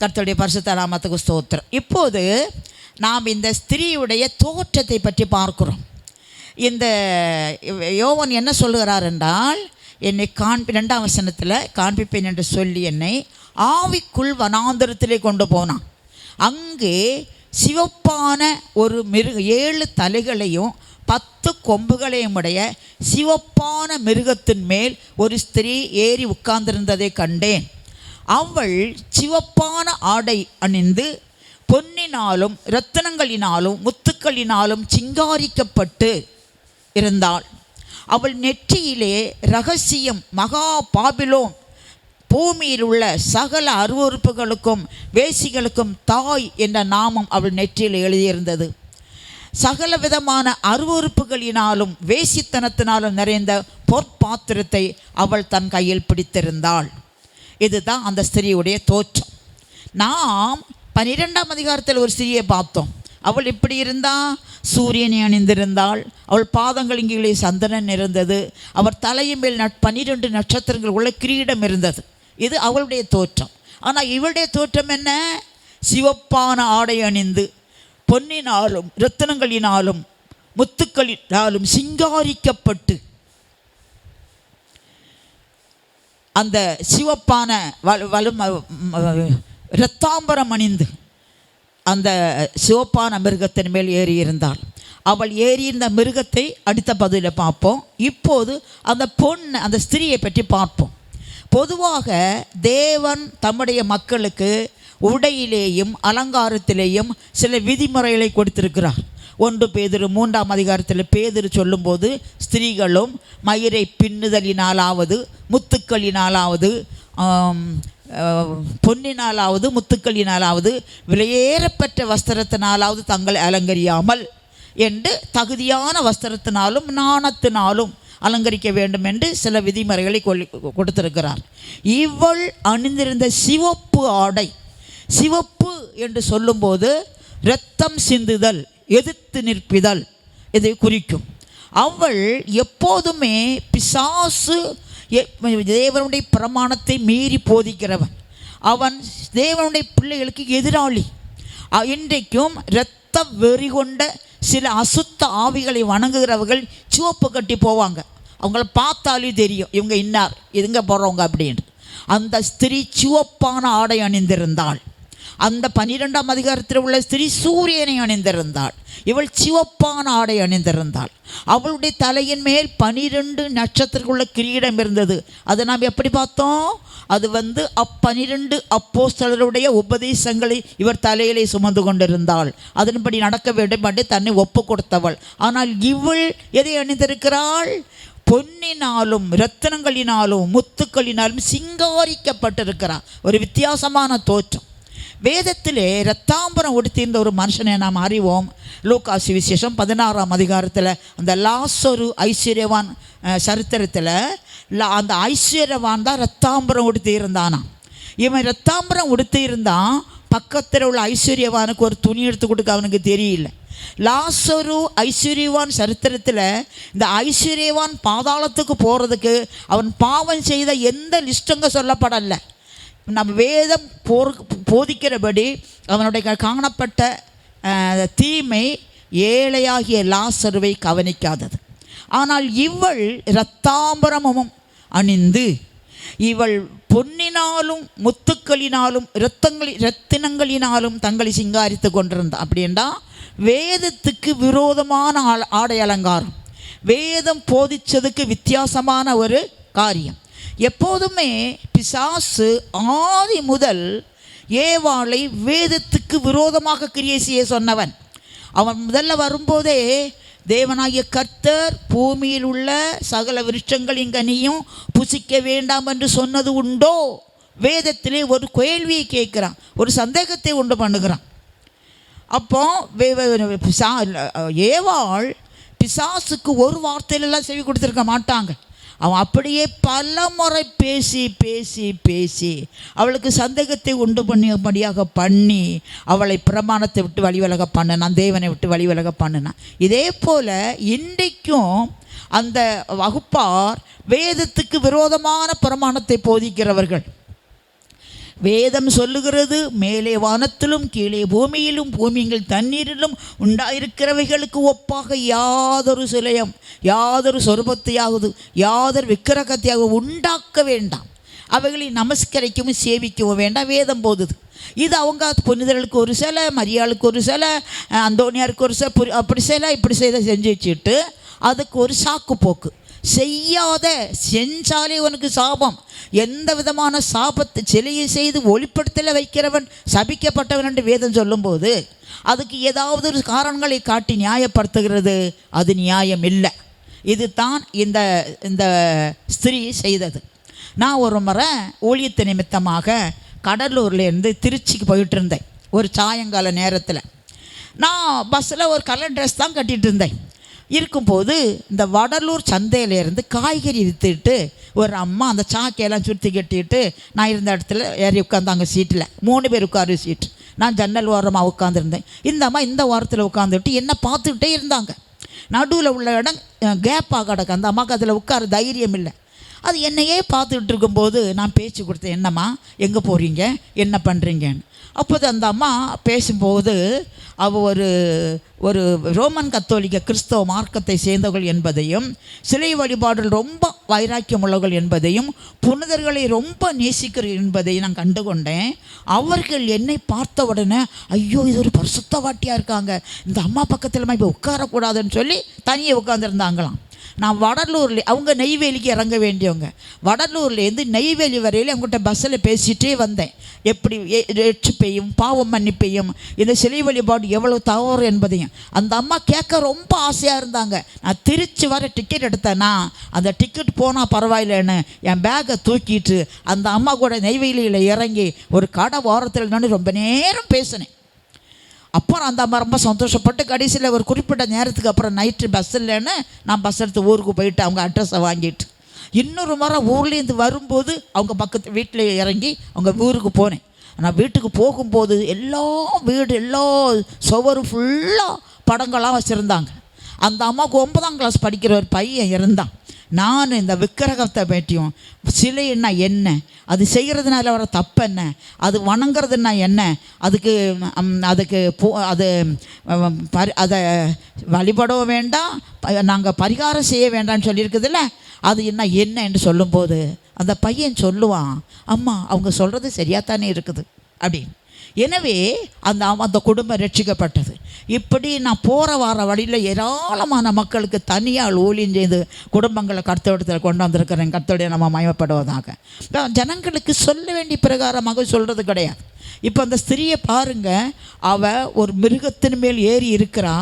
கர்த்தருடைய பரிசுத்த நாமத்துக்கு ஸ்தோத்திரம். இப்போது நாம் இந்த ஸ்திரீயுடைய தோற்றத்தை பற்றி பார்க்குறோம். இந்த யோவன் என்ன சொல்லுகிறார் என்றால் என்னை காண்பி ரெண்டாம் வசனத்தில் காண்பிப்பேன் என்று சொல்லி என்னை ஆவிக்குள் வனாந்திரத்திலே கொண்டு போனான். அங்கே சிவப்பான ஒரு மிருக ஏழு தலைகளையும் பத்து கொம்புகளையும் உடைய சிவப்பான மிருகத்தின் மேல் ஒரு ஸ்திரீ ஏறி உட்கார்ந்திருந்ததை கண்டேன். அவள் சிவப்பான ஆடை அணிந்து பொன்னினாலும் இரத்தனங்களினாலும் முத்துக்களினாலும் சிங்காரிக்கப்பட்டு இருந்தாள். அவள் நெற்றியிலே ரகசியம் மகா பாபிலோன் பூமியில் உள்ள சகல அருவறுப்புகளுக்கும் வேசிகளுக்கும் தாய் என்ற நாமம் அவள் நெற்றியில் எழுதியிருந்தது. சகல விதமான அருவறுப்புகளினாலும் வேசித்தனத்தினாலும் நிறைந்த பொற்பாத்திரத்தை அவள் தன் கையில் பிடித்திருந்தாள். இதுதான் அந்த ஸ்திரீயுடைய தோற்றம். நாம் பன்னிரெண்டாம் அதிகாரத்தில் ஒரு ஸ்திரியை பார்த்தோம். அவள் இப்படி இருந்தா? சூரியனை அணிந்திருந்தாள். அவள் பாதங்கள் இங்கே சந்தனன் இருந்தது. அவர் தலையின் மேல் நட் பன்னிரெண்டு நட்சத்திரங்கள் உள்ள கிரீடம் இருந்தது. இது அவளுடைய தோற்றம். ஆனால் இவளுடைய தோற்றம் என்ன? சிவப்பான ஆடை அணிந்து பொன்னினாலும் இரத்தினங்களினாலும் முத்துக்களினாலும் சிங்காரிக்கப்பட்டு அந்த சிவப்பான வலு வலும் இரத்தாம்பரம் அணிந்து அந்த சிவப்பான மிருகத்தின் மேல் ஏறியிருந்தாள் அவள் ஏறியிருந்த மிருகத்தை அடுத்த பதிலில் பார்ப்போம். இப்போது அந்த பொண்ணு அந்த ஸ்திரியை பற்றி பார்ப்போம். பொதுவாக தேவன் தம்முடைய மக்களுக்கு உடையிலேயும் அலங்காரத்திலேயும் சில விதிமுறைகளை கொடுத்திருக்கிறார். ஒன்று பேதிரு மூன்றாம் அதிகாரத்தில் பேதிரு சொல்லும்போது ஸ்திரீகளும் மயிரை பின்னுதலினாலாவது முத்துக்களினாலாவது பொன்னினாலாவது முத்துக்களினாலாவது விலையேறப்பெற்ற வஸ்திரத்தினாலாவது தங்களை அலங்கரியாமல் என்று தகுதியான வஸ்திரத்தினாலும் நாணத்தினாலும் அலங்கரிக்க வேண்டும் என்று சில விதிமுறைகளை கொள்ளி கொடுத்திருக்கிறார். இவள் அணிந்திருந்த சிவப்பு ஆடை சிவப்பு என்று சொல்லும்போது இரத்தம் சிந்துதல் எதிர்த்து நிற்பிதல் இதை குறிக்கும். அவள் எப்போதுமே பிசாசு தேவனுடைய பிரமாணத்தை மீறி போதிக்கிறவன். அவன் தேவனுடைய பிள்ளைகளுக்கு எதிராளி. இன்றைக்கும் இரத்த வெறி கொண்ட சில அசுத்த ஆவிகளை வணங்குகிறவர்கள் சிவப்பு கட்டி போவாங்க. அவங்கள பார்த்தாலே தெரியும் இவங்க இன்னார் எதுங்க போகிறவங்க அப்படின்னு அந்த ஸ்திரீ சிவப்பான ஆடை அணிந்திருந்தாள். அந்த பனிரெண்டாம் அதிகாரத்தில் உள்ள ஸ்திரீ சூரியனை அணிந்திருந்தாள். இவள் சிவப்பான ஆடை அணிந்திருந்தாள். அவளுடைய தலையின் மேல் பனிரெண்டு நட்சத்திரக்குள்ள கிரீடம் இருந்தது. அதை நாம் எப்படி பார்த்தோம்? அது வந்து அப்பனிரெண்டு அப்போஸ்தலருடைய உபதேசங்களை இவர் தலையிலே சுமந்து கொண்டிருந்தாள். அதன்படி நடக்க வேண்டும் என்று தன்னை ஒப்பு கொடுத்தவள். ஆனால் இவள் எதை அணிந்திருக்கிறாள்? பொன்னினாலும் இரத்தினங்களினாலும் முத்துக்களினாலும் சிங்காரிக்கப்பட்டிருக்கிறார் ஒரு வித்தியாசமான தோற்றம். வேதத்திலே ரத்தாம்பரம் உடுத்தியிருந்த ஒரு மனுஷனை நாம் அறிவோம். லூக்காசி விசேஷம் பதினாறாம் அதிகாரத்தில் அந்த லாசொரு ஐஸ்வர்யவான் சரித்திரத்தில் அந்த ஐஸ்வர்யவான் தான் ரத்தாம்பரம் உடுத்தி இருந்தானா இவன் ரத்தாம்பரம் உடுத்தி இருந்தான் பக்கத்தில் உள்ள ஐஸ்வர்யவானுக்கு ஒரு துணி எடுத்து கொடுக்க அவனுக்கு தெரியல. லாசரு ஐஸ்வர்யவான் சரித்திரத்தில் இந்த ஐஸ்வர்யவான் பாதாளத்துக்கு போகிறதுக்கு அவன் பாவம் செய்த எந்த லிஸ்ட்டுங்க சொல்லப்படலை. நம் வேதம் போர் போதிக்கிறபடி அவனுடைய காணப்பட்ட தீமை ஏழையாகிய லாசருவை கவனிக்காதது. ஆனால் இவள் இரத்தாம்பரமும் அணிந்து இவள் பொன்னினாலும் முத்துக்களினாலும் இரத்தங்களி இரத்தினங்களினாலும் தங்களை சிங்காரித்து கொண்டிருந்தா அப்படின்னா வேதத்துக்கு விரோதமான ஆ- ஆடை அலங்காரம். வேதம் போதிச்சதுக்கு வித்தியாசமான ஒரு காரியம். எப்போதுமே பிசாசு ஆதி முதல் ஏவாளை வேதத்துக்கு விரோதமாக கிரியை செய்ய சொன்னவன். அவன் முதல்ல வரும்போதே தேவனாகிய கர்த்தர் பூமியில் உள்ள சகல விருட்சங்களின் கனியும் புசிக்க வேண்டாம் என்று சொன்னது உண்டோ? வேதத்திலே ஒரு கேள்வியை கேட்குறான். ஒரு சந்தேகத்தை உண்டு பண்ணுகிறான். அப்போ வே- பிசா- ஏவாள் பிசாசுக்கு ஒரு வார்த்தையிலெல்லாம் செவி கொடுத்துருக்க மாட்டாங்க. அவன் அப்படியே பல முறை பேசி பேசி பேசி அவளுக்கு சந்தேகத்தை உண்டு பண்ணியபடியாக பண்ணி அவளை பிரமாணத்தை விட்டு வழிவிலக பண்ணினான் தேவனை விட்டு வழிவிலக பண்ணினான். இதே போல் இன்றைக்கும் அந்த வகுப்பார் வேதத்துக்கு விரோதமான பிரமாணத்தை போதிக்கிறவர்கள். வேதம் சொல்லுகிறது மேலே வானத்திலும் கீழே பூமியிலும் பூமியில் தண்ணீரிலும் உண்டாயிருக்கிறவைகளுக்கு ஒப்பாக யாதொரு சிலையம் யாதொரு சொருபத்தையாவது யாதொரு விக்கிரகத்தையாவது உண்டாக்க வேண்டாம். அவைகளை நமஸ்கரிக்கவும் சேவிக்கவும் வேண்டாம் வேதம் போதுது. இது அவங்க புனிதர்களுக்கு ஒரு சிலை மரியாளுக்கு ஒரு சிலை அந்தோனியாருக்கு ஒரு சிலை புரி- அப்படி சிலை இப்படி செய்த செஞ்சு வச்சுட்டு அதுக்கு ஒரு சாக்கு போக்கு செய்யாத செஞ்சாலே உனக்கு சாபம். எந்த விதமான சாபத்தை சிலையை செய்து ஒளிப்படுத்தல வைக்கிறவன் சபிக்கப்பட்டவன் என்று வேதம் சொல்லும்போது அதுக்கு ஏதாவது ஒரு காரணங்களை காட்டி நியாயப்படுத்துகிறது அது நியாயம் இல்லை இது தான் இந்த இந்த ஸ்திரீ செய்தது. நான் ஒரு முறை ஊழியத்து நிமித்தமாக கடலூர்லேருந்து திருச்சிக்கு போயிட்டு இருந்தேன் ஒரு சாயங்கால நேரத்தில். நான் பஸ்ஸில் ஒரு கலர் ட்ரெஸ் தான் கட்டிகிட்டு இருந்தேன் இருக்கும்போது இந்த வடலூர் சந்தையிலேருந்து காய்கறி விற்றுட்டு ஒரு அம்மா அந்த சாக்கையெல்லாம் சுற்றி கட்டிட்டு நான் இருந்த இடத்துல ஏறி உட்காந்தாங்க சீட்டில். மூணு பேர் உட்காரு சீட் நான் ஜன்னல் ஓரமாக உட்காந்துருந்தேன் இந்த அம்மா இந்த ஓரத்தில் உட்காந்துட்டு என்ன பார்த்துக்கிட்டே இருந்தாங்க. நடுவில் உள்ள இடம் கேப்பாக கிடக்கு. அந்த அம்மாவுக்கு அதில் உட்கார தைரியம் இல்லை. அது என்னையே பார்த்துக்கிட்டு இருக்கும்போது நான் பேச்சு கொடுத்தேன் என்னம்மா எங்கே போகிறீங்க என்ன பண்ணுறீங்கன்னு அப்போது அந்த அம்மா பேசும்போது அவள் ஒரு ஒரு ரோமன் கத்தோலிக்க கிறிஸ்தவ மார்க்கத்தை சேர்ந்தவர்கள் என்பதையும் சிலை வழிபாடுகள் ரொம்ப வைராக்கியம் உள்ளவர்கள் என்பதையும் புனிதர்களை ரொம்ப நேசிக்கிறீர்கள் என்பதையும் நான் கண்டுகொண்டேன். அவர்கள் என்னை பார்த்த உடனே ஐயோ இது ஒரு பரிசுத்தவாட்டியாக இருக்காங்க. இந்த அம்மா பக்கத்தில் இப்போ உட்காரக்கூடாதுன்னு சொல்லி தனியே உட்காந்துருந்தாங்களாம் நான் வடலூரில் அவங்க நெய்வேலிக்கு இறங்க வேண்டியவங்க. வடலூர்லேருந்து நெய்வேலி வரையில் அவங்ககிட்ட பஸ்ஸில் பேசிகிட்டே வந்தேன். எப்படி ரட்சிப்பையும் பாவம் மன்னிப்பையும் இந்த சிலை வழிபாடு எவ்வளோ தவறு என்பதையும். அந்த அம்மா கேட்க ரொம்ப ஆசையாக இருந்தாங்க. நான் திருச்சி வர டிக்கெட் எடுத்தேன்னா அந்த டிக்கெட் போனால் பரவாயில்லைன்னு என் பேக்கை தூக்கிட்டு அந்த அம்மா கூட நெய்வேலியில் இறங்கி ஒரு கடை ஓரத்தில் நான் ரொம்ப நேரம் பேசினேன். அப்புறம் அந்த அம்மா ரொம்ப சந்தோஷப்பட்டு கடைசியில் ஒரு குறிப்பிட்ட நேரத்துக்கு அப்புறம் நைட்டு பஸ் இல்லைன்னு நான் பஸ் எடுத்து ஊருக்கு போயிட்டு அவங்க அட்ரஸை வாங்கிட்டு. இன்னொரு முறை ஊர்லேருந்து வரும்போது அவங்க பக்கத்து வீட்டில் இறங்கி அவங்க ஊருக்கு போனேன். ஆனால் வீட்டுக்கு போகும்போது எல்லா வீடு எல்லா சுவரும் ஃபுல்லாக படங்களாக வச்சுருந்தாங்க. அந்த அம்மாவுக்கு ஒன்பதாம் கிளாஸ் படிக்கிற ஒரு பையன் இருந்தான். நான் இந்த விக்கிரகத்தை பற்றியும் சிலைன்னா என்ன? அது செய்கிறதுனால வர தப்பு என்ன? அது வணங்குறதுன்னா என்ன? அதுக்கு அதுக்கு போ அது பரி அதை வழிபடவும் வேண்டாம் நாங்கள் பரிகாரம் செய்ய வேண்டாம்னு சொல்லியிருக்குதுல்ல? அது என்ன என்ன என்று சொல்லும்போது அந்த பையன் சொல்லுவான் அம்மா அவங்க சொல்கிறது சரியாக தானே இருக்குது? அப்படின்னு. எனவே அந்த அந்த குடும்பம் ரட்சிக்கப்பட்டது. இப்படி நான் போகிற வார வழியில் ஏராளமான மக்களுக்கு தனியால் ஊழியம் செய்து குடும்பங்களை கர்த்தோடத்தில் கொண்டு வந்திருக்கிறேன். கர்த்தோடைய நம்ம மயமப்படுவதாக ஜனங்களுக்கு சொல்ல வேண்டிய பிரகாரமாக சொல்கிறது கிடையாது. இப்போ அந்த ஸ்திரியை பாருங்க. அவள் ஒரு மிருகத்தின் மேல் ஏறி இருக்கிறா.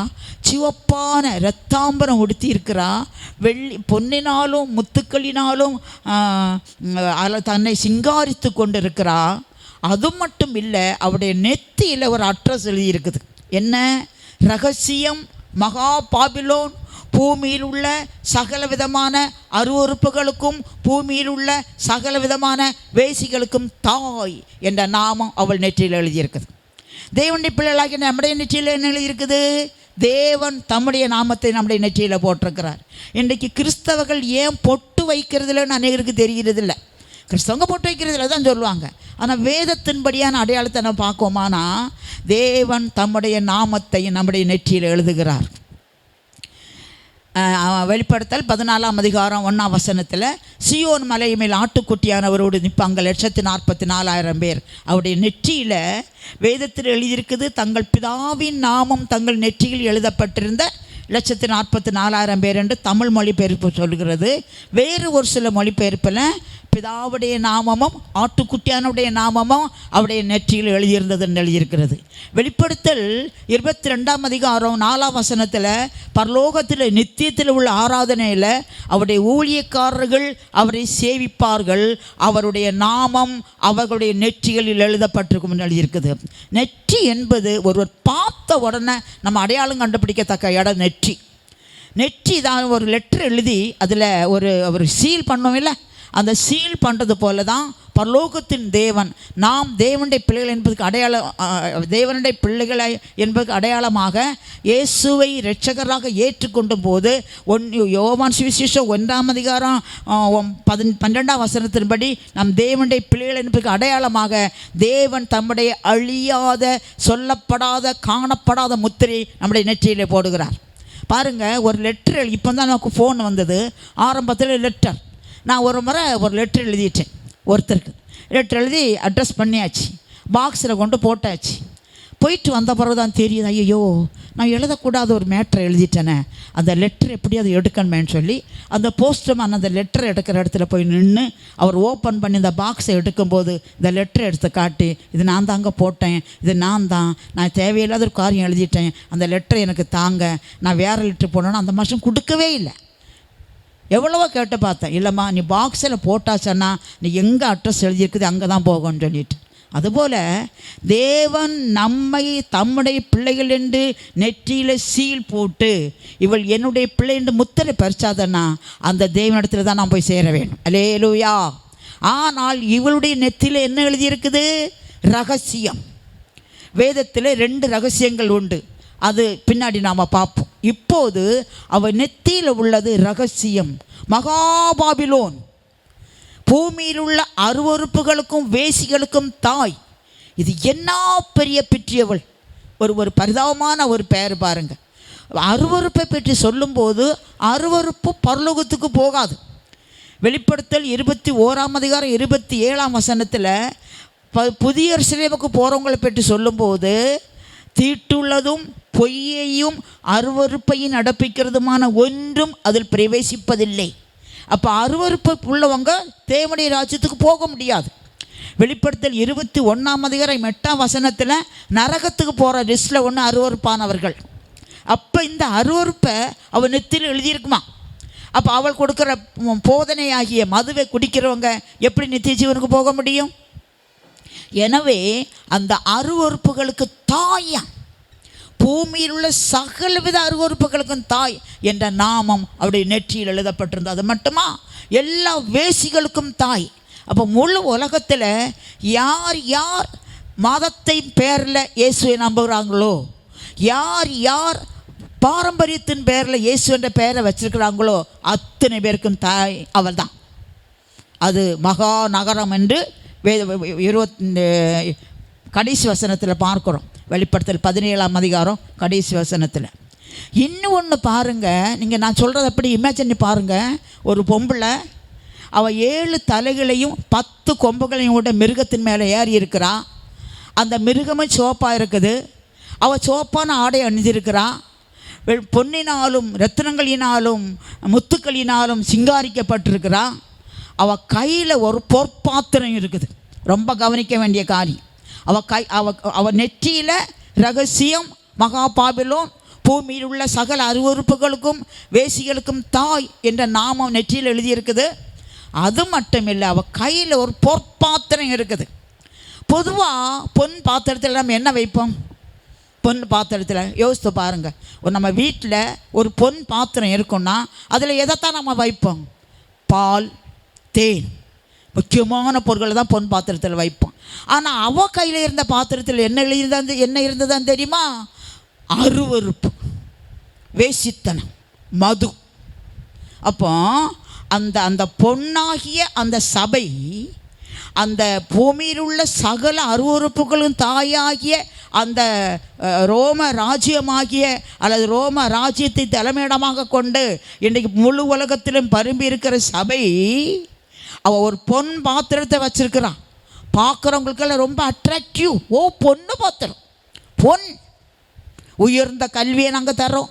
சிவப்பான இரத்தாம்பரம் உடுத்தி இருக்கிறா. வெள்ளி பொன்னினாலும் முத்துக்களினாலும் அதில் தன்னை சிங்காரித்து கொண்டு இருக்கிறாள் அது மட்டும் இல்லை அவருடைய நெத்தியில் ஒரு அட்ரஸ் எழுதியிருக்குது. என்ன? ரகசியம் மகா பாபிலோன் பூமியில் உள்ள சகல விதமான அருவறுப்புகளுக்கும் பூமியில் உள்ள சகல விதமான வேசிகளுக்கும் தாய் என்ற நாமம் அவள் நெற்றியில் எழுதியிருக்குது. தேவனுடைய பிள்ளைகளாகிய நம்முடைய நெற்றியில் என்ன எழுதியிருக்குது? தேவன் தம்முடைய நாமத்தை நம்முடைய நெற்றியில் போட்டிருக்கிறார். இன்றைக்கு கிறிஸ்தவர்கள் ஏன் பொட்டு வைக்கிறதுலன்னு அநேகருக்கு தெரிகிறதில்ல. கிறிஸ்தவங்க பொட்டு வைக்கிறதுல தான் சொல்லுவாங்க. ஆனால் வேதத்தின்படியான அடையாளத்தை நம்ம பார்க்கோமானா தேவன் தம்முடைய நாமத்தை நம்முடைய நெற்றியில் எழுதுகிறார். வெளிப்படுத்தல் பதினாலாம் அதிகாரம் ஒன்றாம் வசனத்தில் சியோன் மலை மேல் ஆட்டுக்குட்டியானவரோடு நிற்பாங்க லட்சத்து நாற்பத்தி நாலாயிரம் பேர். அவருடைய நெற்றியில் வேதத்தில் எழுதியிருக்குது தங்கள் பிதாவின் நாமம் தங்கள் நெற்றியில் எழுதப்பட்டிருந்த லட்சத்து நாற்பத்தி நாலாயிரம் பேர் என்று தமிழ் மொழிபெயர்ப்பு சொல்கிறது வேறு ஒரு சில மொழிபெயர்ப்பில் பிதாவுடைய நாமமும் ஆட்டுக்குட்டியானுடைய நாமமும் அவருடைய நெற்றியில் எழுதியிருந்ததுன்னு எழுதியிருக்கிறது. வெளிப்படுத்தல் இருபத்தி ரெண்டாம் அதிகாரம் நாலாம் வசனத்தில் பரலோகத்தில் நித்தியத்தில் உள்ள ஆராதனையில் அவருடைய ஊழியக்காரர்கள் அவரை சேவிப்பார்கள். அவருடைய நாமம் அவர்களுடைய நெற்றிகளில் எழுதப்பட்டிருக்கும் எழுதியிருக்குது நெற்றி என்பது ஒருவர் பார்த்த உடனே நம்ம அடையாளம் கண்டுபிடிக்கத்தக்க இடம் நெற்றி. நெற்றி தான் ஒரு லெட்டர் எழுதி அதில் ஒரு ஒரு சீல் பண்ணோம் இல்லை. அந்த சீல் பண்ணுறது போல தான் பரலோகத்தின் தேவன் நாம் தேவனுடைய பிள்ளைகள் என்பதுக்கு அடையாளம் தேவனுடைய பிள்ளைகளை என்பதற்கு அடையாளமாக இயேசுவை இரட்சகராக ஏற்றுக்கொண்ட போது ஒன் யோவான் சுவிசேஷம் ஒன்றாம் அதிகாரம் பதின் பன்னெண்டாம் வசனத்தின்படி நம் தேவனுடைய பிள்ளைகள் என்பதற்கு அடையாளமாக தேவன் தம்முடைய அழியாத சொல்லப்படாத காணப்படாத முத்திரை நம்முடைய நெற்றியிலே போடுகிறார். பாருங்கள் ஒரு லெட்டர் இப்போ தான் நமக்கு ஃபோன் வந்தது. ஆரம்பத்தில் லெட்டர் நான் ஒரு முறை ஒரு லெட்ரு எழுதிட்டேன் ஒருத்தருக்கு. லெட்ரு எழுதி அட்ரஸ் பண்ணியாச்சு. பாக்ஸில் கொண்டு போட்டாச்சு. போயிட்டு வந்த பிறகு தான் தெரியுது ஐயோ நான் எழுதக்கூடாத ஒரு மேட்ரை எழுதிட்டேனே. அந்த லெட்டர் எப்படியாவது எடுக்கணுமேன்னு சொல்லி அந்த போஸ்ட்மேன் அந்த லெட்டர் எடுக்கிற இடத்துல போய் நின்று அவர் ஓப்பன் பண்ணி இந்த பாக்ஸை எடுக்கும்போது இந்த லெட்டர் எடுத்து காட்டி இது நான் தாங்க போட்டேன் இது நான் தான் நான் தேவையில்லாத ஒரு காரியம் எழுதிட்டேன் அந்த லெட்டர் எனக்கு தாங்க நான் வேறு லெட்டர் போடணும்னு அந்த மாதம் கொடுக்கவே இல்லை. எவ்வளவோ கேட்டு பார்த்தேன். இல்லைம்மா நீ பாக்ஸில் போட்டாச்சன்னா நீ எங்கே அட்ரஸ் எழுதியிருக்குது அங்கே தான் போகணும்னு சொல்லிட்டு. அதுபோல் தேவன் நம்மை தம்முடைய பிள்ளைகள் என்று நெற்றியில் சீல் போட்டு இவள் என்னுடைய பிள்ளை என்று முத்திரை பறிச்சாதன்னா அந்த தேவனிடத்தில் தான் நான் போய் சேர வேணும் அலேலுயா ஆனால் இவளுடைய நெற்றியில் என்ன எழுதியிருக்குது? ரகசியம். வேதத்தில் ரெண்டு ரகசியங்கள் உண்டு. அது பின்னாடி நாம் பார்ப்போம். இப்போது அவள் நெத்தியில் உள்ளது ரகசியம். மகாபாபிலோன். பூமியில் உள்ள அருவறுப்புகளுக்கும் வேசிகளுக்கும் தாய். இது என்ன பெரிய பெற்றியவள்? ஒரு ஒரு பரிதாபமான ஒரு பெயர் பாருங்கள் அருவறுப்பை பற்றி சொல்லும்போது அருவறுப்பு பரலோகத்துக்கு போகாது. வெளிப்படுத்தல் இருபத்தி ஓராம் அதிகாரம் இருபத்தி ஏழாம் வசனத்தில் ப புதிய சிலைவுக்கு போகிறவங்களை பற்றி சொல்லும்போது தீட்டுள்ளதும் பொய்யையும் அருவறுப்பையும் நடப்பிக்கிறதுமான ஒன்றும் அதில் பிரவேசிப்பதில்லை. அப்போ அருவறுப்பு உள்ளவங்க தேவனுடைய ராஜ்யத்துக்கு போக முடியாது. வெளிப்படுத்தல் இருபத்தி ஒன்றாம் அதிகாரம் எட்டாம் வசனத்தில் நரகத்துக்கு போகிற லிஸ்ட்டில் ஒன்று அருவறுப்பானவர்கள் அப்போ இந்த அருவறுப்பை அவள் நெத்தியில் எழுதியிருக்குமா? அப்போ அவள் கொடுக்குற போதனையாகிய மதுவை குடிக்கிறவங்க எப்படி நித்திய ஜீவனுக்கு போக முடியும்? எனவே அந்த அருவறுப்புகளுக்கு தாயா பூமியில் உள்ள சகல வித அருவறுப்புகளுக்கும் தாய் என்ற நாமம் அவருடைய நெற்றியில் எழுதப்பட்டிருந்தது. அது மட்டுமா? எல்லா வேசிகளுக்கும் தாய். அப்போ முழு உலகத்தில் யார் யார் மதத்தை பேரில் இயேசுவை நம்புகிறாங்களோ? யார் யார் பாரம்பரியத்தின் பேரில் இயேசு என்ற பெயரை வச்சிருக்கிறாங்களோ? அத்தனை பேருக்கும் தாய் அவள் தான் அது மகா நகரம் என்று வே இருபத்தி கடைசி வசனத்தில் பார்க்குறோம். வெளிப்படுத்தல் பதினேழாம் அதிகாரம் கடைசி வசனத்தில். இன்னும் ஒன்று பாருங்கள் நீங்கள் நான் சொல்கிறத அப்படி இமேஜின் பாருங்கள் ஒரு பொம்பளை அவள் ஏழு தலைகளையும் பத்து கொம்புகளையும் கூட மிருகத்தின் மேலே ஏறி இருக்கிறா. அந்த மிருகமும் சோப்பாக இருக்குது. அவள் சோப்பான ஆடை அணிஞ்சிருக்கிறான் வெ- பொன்னினாலும் ரத்தினங்களினாலும் முத்துக்களினாலும் சிங்காரிக்கப்பட்டிருக்கிறான் அவள் கையில் ஒரு பொற்பாத்திரம் இருக்குது. ரொம்ப கவனிக்க வேண்டிய காரியம். அவ கை அவ அவ நெற்றியில் ரகசியம் மகாபாபிலோன் பூமியில் உள்ள சகல அருவறுப்புகளுக்கும் வேசிகளுக்கும் தாய் என்ற நாமம் நெற்றியில் எழுதியிருக்குது. அது மட்டும் இல்லை அவள் கையில் ஒரு பொற்பாத்திரம் இருக்குது. பொதுவாக பொன் பாத்திரத்தில் நம்ம என்ன வைப்போம்? பொன் பாத்திரத்தில் யோசித்து பாருங்கள் ஒரு நம்ம வீட்டில் ஒரு பொன் பாத்திரம் இருக்குன்னா அதில் எதைத்தான் நம்ம வைப்போம்? பால் தேன். முக்கியமான பொருட்களை தான் பொன் பாத்திரத்தில் வைப்போம். ஆனால் அவ கையில் இருந்த பாத்திரத்தில் என்ன இருந்தது என்ன இருந்ததான்னு தெரியுமா? அருவருப்பு வேசித்தனம் மது. அப்போ அந்த அந்த பொண்ணாகிய அந்த சபை அந்த பூமியில் உள்ள சகல அருவறுப்புகளும் தாயாகிய அந்த ரோம ராஜ்யமாகிய அல்லது ரோம ராஜ்யத்தை தலைமையிடமாக கொண்டு இன்றைக்கு முழு உலகத்திலும் பரும்பி இருக்கிற சபை அவள் ஒரு பொன் பாத்திரத்தை வச்சுருக்கிறான். பார்க்குறவங்களுக்கெல்லாம் ரொம்ப அட்ராக்டிவ் ஓ பொண்ணு பாத்திரம். பொன். உயர்ந்த கல்வியை நாங்கள் தர்றோம்.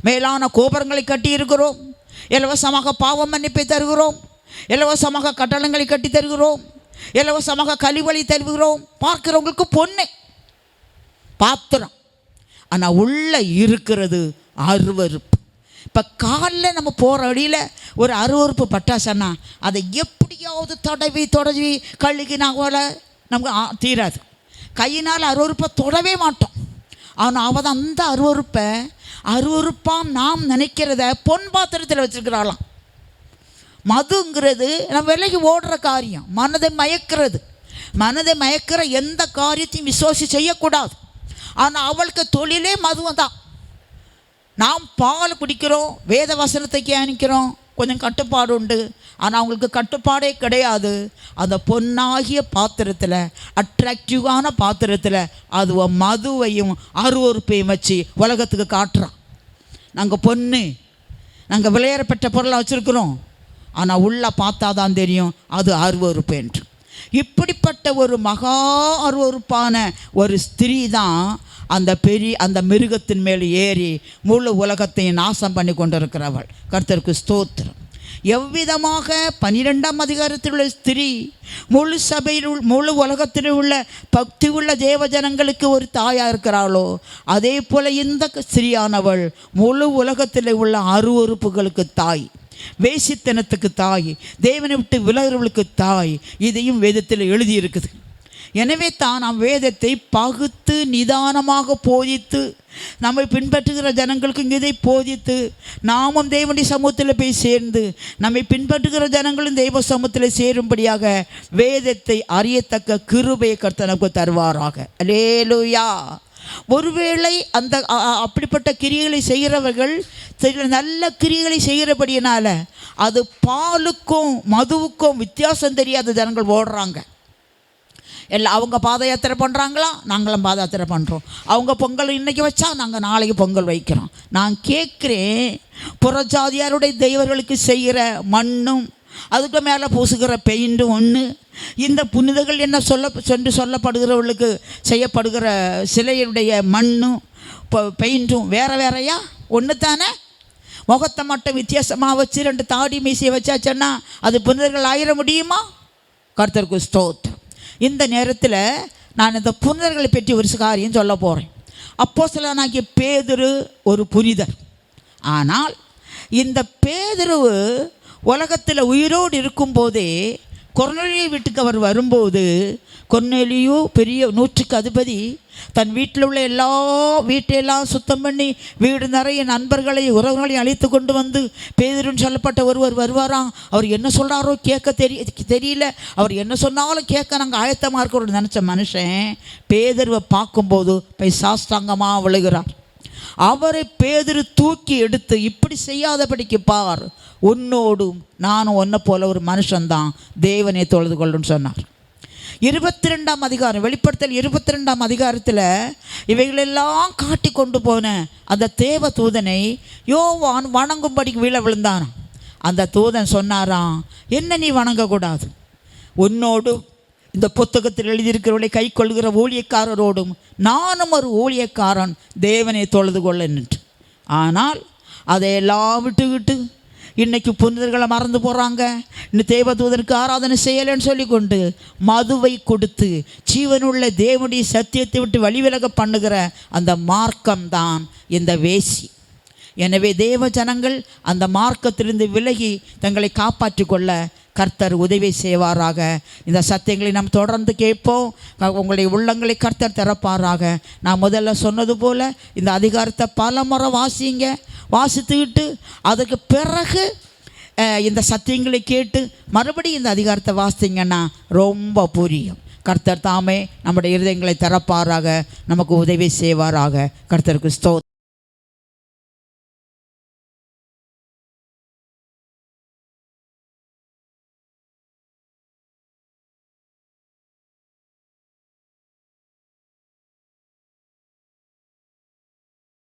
மேலான கோபுரங்களை கட்டி இருக்கிறோம் இலவசமாக பாவம் மன்னிப்பை தருகிறோம். இலவசமாக கட்டணங்களை கட்டி தருகிறோம். இலவசமாக கழிவழி தருகிறோம். பார்க்குறவங்களுக்கு பொண்ணு. பாத்திரம். ஆனால் உள்ளே இருக்கிறது அருவருப்பு. இப்போ காலில் நம்ம போகிற வழியில் ஒரு அருவருப்பு பட்டாசன்னா அதை எப்படியாவது தடவி தொடவி கழுகினா கூட நமக்கு ஆ- தீராது. கையினால் அருவருப்பை தொடவே மாட்டோம். ஆனால் அவள் அந்த அருவருப்பை அருவருப்பாம் நாம் நினைக்கிறத பொன் பாத்திரத்தில் வச்சுருக்கிறாளாம். மதுங்கிறது நம்ம விலைக்கு ஓடுற காரியம். மனதை மயக்கிறது. மனதை மயக்கிற எந்த காரியத்தையும் விசுவாசி செய்யக்கூடாது. ஆனால் அவளுக்கு தொழிலே மதுவம் தான் நாம் பால் குடிக்கிறோம் வேத வசனத்தை தியானிக்கிறோம் கொஞ்சம் கட்டுப்பாடு உண்டு. ஆனால் அவங்களுக்கு கட்டுப்பாடே கிடையாது. அந்த பொன்னாகிய பாத்திரத்தில் அட்ராக்டிவான பாத்திரத்தில் அது மதுவையும் அருவறுப்பையும் வச்சு உலகத்துக்கு காட்டுறான். நாங்கள் பொண்ணு. நாங்கள் விளையாடப்பட்ட பொருளை வச்சுருக்குறோம். ஆனால் உள்ளே பார்த்தா தான் தெரியும் அது அருவறுப்பு என்று. இப்படிப்பட்ட ஒரு மகா அருவறுப்பான ஒரு ஸ்திரீ தான் அந்த பெரிய அந்த மிருகத்தின் மேல் ஏறி முழு உலகத்தையும் நாசம் பண்ணி கொண்டிருக்கிறவள். கர்த்தருக்கு ஸ்தோத்திரம். எவ்விதமாக பனிரெண்டாம் அதிகாரத்தில் உள்ள ஸ்திரீ முழு சபையில் உள் முழு உலகத்தில் உள்ள பக்தி உள்ள தேவஜனங்களுக்கு ஒரு தாயாக இருக்கிறாளோ அதே போல் இந்த ஸ்திரீயானவள் முழு உலகத்தில் உள்ள அருவறுப்புகளுக்கு தாய். வேசித்தனத்துக்கு தாய் தேவனை விட்டு விலகிறவளுக்கு தாய் இதையும் வேதத்தில் எழுதியிருக்குது. எனவே தான் நாம் வேதத்தை பகுத்து நிதானமாக போதித்து நம்மை பின்பற்றுகிற ஜனங்களுக்கும் இதை போதித்து நாமும் தேவனுடைய சமூகத்தில் போய் சேர்ந்து நம்மை பின்பற்றுகிற ஜனங்களும் தெய்வ சமூகத்தில் சேரும்படியாக வேதத்தை அறியத்தக்க கிருபையை கர்த்தனுக்கு தருவாராக. அலேலுயா ஒருவேளை அந்த அப்படிப்பட்ட கிரியைகளை செய்கிறவர்கள் சில நல்ல கிரியைகளை செய்கிறபடியினால் அது பாலுக்கும் மதுவுக்கும் வித்தியாசம் தெரியாத ஜனங்கள் ஓடுறாங்க. எல்லாம் அவங்க பாத யாத்திரை பண்ணுறாங்களா நாங்களும் பாத யாத்திரை பண்ணுறோம் அவங்க பொங்கல் இன்னைக்கு வச்சா நாங்கள் நாளைக்கு பொங்கல் வைக்கிறோம். நான் கேட்குறேன் புறஜாதியாருடைய தெய்வர்களுக்கு செய்கிற மண்ணும் அதுக்கு மேலே பூசுகிற பெயிண்ட்டும் ஒன்று இந்த புனிதர்கள் என்ன சொல்ல சென்று சொல்லப்படுகிறவர்களுக்கு செய்யப்படுகிற சிலையுடைய மண்ணும் பெயிண்ட்டும் வேற வேறையா? ஒன்று தானே முகத்தை மட்டும் வித்தியாசமாக வச்சு ரெண்டு தாடி மீசியை வச்சாச்சுன்னா அது புனிதர்கள் ஆயிட முடியுமா? கர்த்தருக்கு ஸ்தோத் இந்த நேரத்தில் நான் இந்த புனிதர்களை பற்றி ஒரு காரியம் சொல்ல போகிறேன் அப்போ சிலனாகிய பேதுரு ஒரு புனிதர். ஆனால் இந்த பேதுருவு உலகத்தில் உயிரோடு இருக்கும்போதே கொர்நேலியை வீட்டுக்கு அவர் வரும்போது கொர்நேலியோ பெரிய நூற்றுக்கு அதிபதி தன் வீட்டில் உள்ள எல்லா வீட்டையெல்லாம் சுத்தம் பண்ணி வீடு நிறைய நண்பர்களை உறவுகளையும் அழைத்து கொண்டு வந்து பேதிருன்னு சொல்லப்பட்ட ஒருவர் வருவாராம். அவர் என்ன சொல்கிறாரோ கேட்க தெரிய தெரியல. அவர் என்ன சொன்னாலும் கேட்க நாங்கள் ஆயத்தமாக இருக்கிறோம்னு நினச்ச மனுஷன் பேதர்வை பார்க்கும்போது போய் சாஸ்தாங்கமாக விழுகிறார். அவரை பேதுரு தூக்கி எடுத்து இப்படி செய்யாதபடிக்கு பார் உன்னோடும் நானும் ஒன்றை போல ஒரு மனுஷன்தான். தேவனை தொழுது கொள்ளுன்னு சொன்னார். இருபத்தி ரெண்டாம் அதிகாரம் வெளிப்படுத்தல் இருபத்தி ரெண்டாம் அதிகாரத்தில் இவைகளெல்லாம் காட்டி கொண்டு போன அந்த தேவ தூதனை யோவான் வணங்கும்படி வீழ விழுந்தான் அந்த தூதன் சொன்னாராம் என்ன நீ வணங்கக்கூடாது? உன்னோடு இந்த புத்தகத்தில் எழுதியிருக்கிறவளை கை கொள்கிற ஊழியக்காரரோடும் நானும் ஒரு ஊழியக்காரன். தேவனை தொழுது கொள்ள நின்று ஆனால் அதையெல்லாம் விட்டுவிட்டு இன்னைக்கு புனிதர்களை மறந்து போகிறாங்க இன்னும் தேவதூதனுக்கு ஆராதனை செய்யலைன்னு சொல்லி கொண்டு மதுவை கொடுத்து ஜீவனுள்ள தேவனுடைய சத்தியத்தை விட்டு வழிவிலக பண்ணுகிற அந்த மார்க்கம்தான் இந்த வேசி. எனவே தேவ ஜனங்கள் அந்த மார்க்கத்திலிருந்து விலகி தங்களை காப்பாற்றிக் கொள்ள கர்த்தர் உதவி செய்வாராக. இந்த சத்தியங்களை நாம் தொடர்ந்து கேட்போம். உங்களுடைய உள்ளங்களை கர்த்தர் திறப்பாராக. நான் முதல்ல சொன்னது போல் இந்த அதிகாரத்தை பல முறை வாசிங்க. வாசித்துக்கிட்டு அதுக்கு பிறகு இந்த சத்தியங்களை கேட்டு மறுபடியும் இந்த அதிகாரத்தை வாசித்தீங்கன்னா ரொம்ப புரியும். கர்த்தர் தாமே நம்முடைய இருதயங்களை திறப்பாராக. நமக்கு உதவி செய்வாராக. கர்த்தருக்கு ஸ்தோத்திரம்.